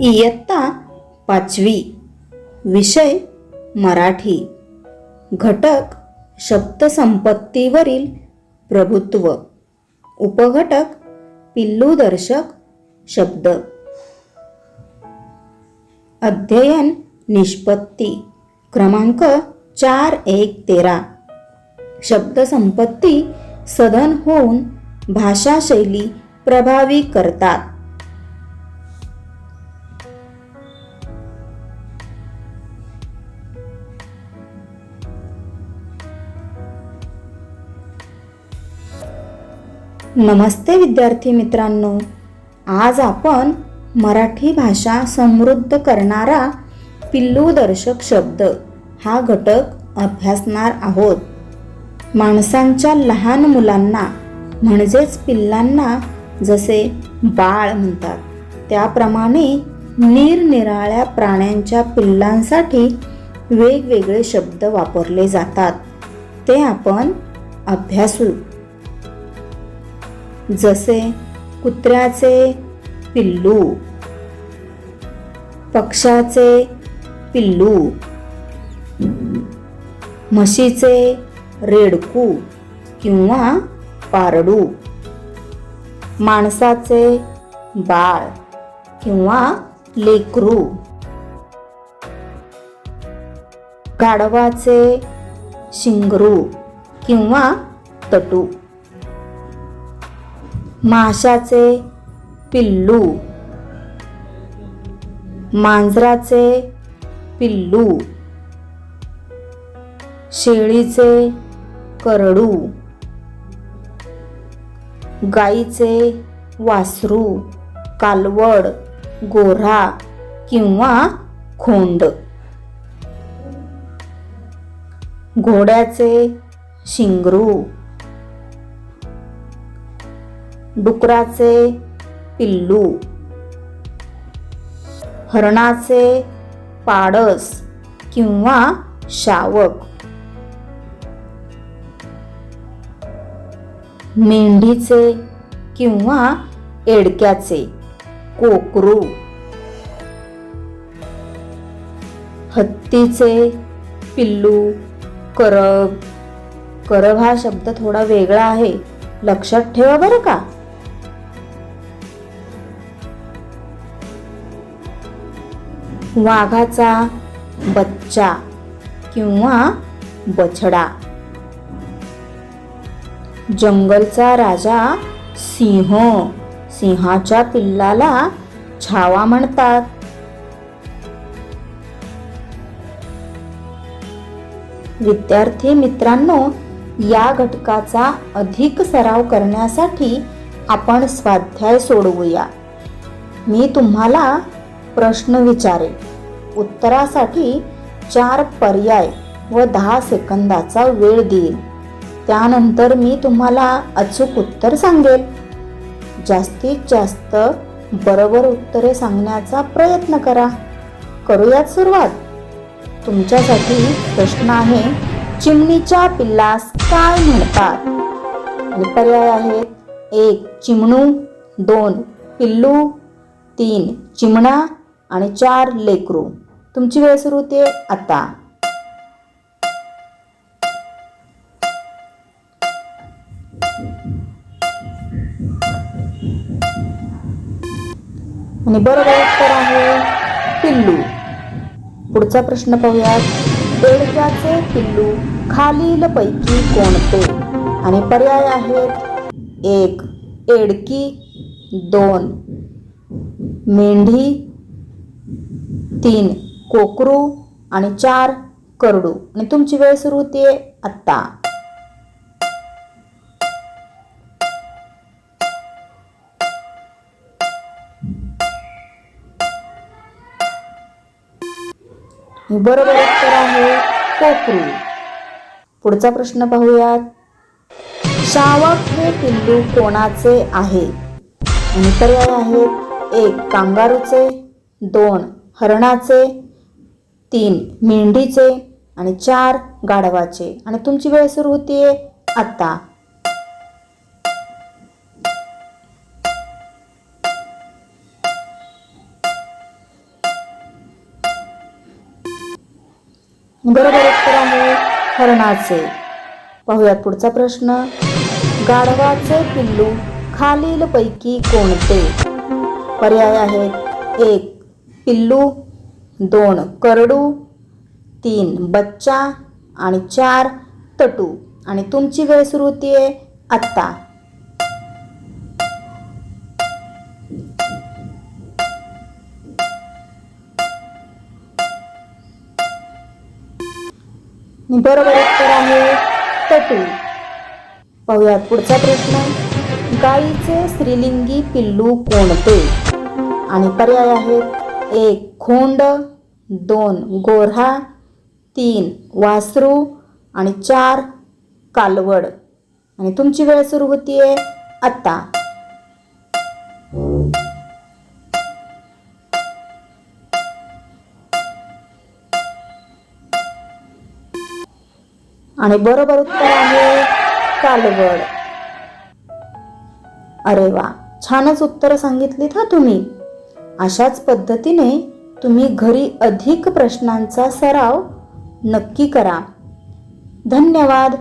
इयत्ता पाचवी. विषय मराठी. घटक शब्दसंपत्तीवरील प्रभुत्व. उपघटक पिल्लूदर्शक शब्द. अध्ययन निष्पत्ती. क्रमांक चार एक तेरा. शब्दसंपत्ती सधन होऊन भाषाशैली प्रभावी करतात. नमस्ते विद्यार्थी मित्रांनो. आज आपण मराठी भाषा समृद्ध करणारा पिल्लूदर्शक शब्द हा घटक अभ्यासणार आहोत. माणसांच्या लहान मुलांना म्हणजेच पिल्लांना जसे बाळ म्हणतात त्याप्रमाणे निरनिराळ्या प्राण्यांच्या पिल्लांसाठी वेगवेगळे शब्द वापरले जातात. ते आपण अभ्यासू जसे कुत्र्याचे पिल्लू पक्षाचे पिल्लू म्हशीचे रेडकू किंवा पारडू माणसाचे बाळ किंवा लेकरू गाढवाचे शिंगरू किंवा तटू. माशाचे पिल्लू. मांजराचे पिल्लू. शेळीचे करडू. गाईचे वासरू कालवड गोरा किंवा खोंड. घोड्याचे शिंगरू. डुकराचे पिल्लू हरणाचे पाडस किंवा शावक मेंढीचे किंवा एडक्याचे कोकरू हत्तीचे पिल्लू करब करब हा शब्द थोडा वेगळा आहे. लक्षात ठेवा बरं का? वाघाचा बच्चा किंवा बछडा. जंगलचा राजा सिंह. सिंहाच्या पिल्लाला छावा म्हणतात. विद्यार्थी मित्रांनो या घटकाचा अधिक सराव करण्यासाठी आपण स्वाध्याय सोडवूया. मी तुम्हाला प्रश्न विचारेल उत्तरासाठी चार पर्याय व दहा सेकंदाचा वेळ देईल. त्यानंतर मी तुम्हाला अचूक उत्तर सांगेल. जास्तीत जास्त बरोबर उत्तरे सांगण्याचा प्रयत्न करा. करूयात सुरुवात. तुमच्यासाठी प्रश्न आहे चिमणीच्या पिल्लास काय म्हणतात? आणि पर्याय आहेत एक चिमणू दोन पिल्लू तीन चिमणा आणि चार लेकरू. तुमची वेळ सुरू होते आता. आणि बरोबर उत्तर आहे पिल्लू. पुढचा प्रश्न पाहूयात. बेडक्याचे पिल्लू खालील पैकी कोणते? आणि पर्याय आहेत एक एडकी दोन मेंढी तीन. कोकरू आणि चार करडू. आणि तुमची वेळ सुरू होते आत्ता. बरोबर उत्तर आहे कोकरू. पुढचा प्रश्न पाहूयात. शावक हे पिल्लू कोणाचे आहे? आणि पर्याय आहेत एक कांगारूचे दोन हरणाचे तीन मेंढीचे आणि चार गाढवाचे. आणि तुमची वेळ सुरू होतीये आत्ता बरोबर उत्तर आहे हरणाचे. पाहूयात पुढचा प्रश्न. गाढवाचे पिल्लू खालील पैकी कोणते? पर्याय आहेत एक पिल्लू दोन करडू तीन बच्चा आणि चार तटू. आणि तुमची वेळ सुरू होतीये आत्ता. बरोबर उत्तर आहे तटू. पाहूयात पुढचा प्रश्न. गाईचे स्त्रीलिंगी पिल्लू कोणते? आणि पर्याय आहेत एक खोंड दोन गोऱ्हा तीन वासरू आणि चार कालवड. आणि तुमची वेळ सुरू होतीये आत्ता. आणि बरोबर उत्तर आहे कालवड. अरे वा छानच उत्तरं सांगितलीत हा तुम्ही. अशाच पद्धतीने तुम्ही घरी अधिक प्रश्नांचा सराव नक्की करा. धन्यवाद.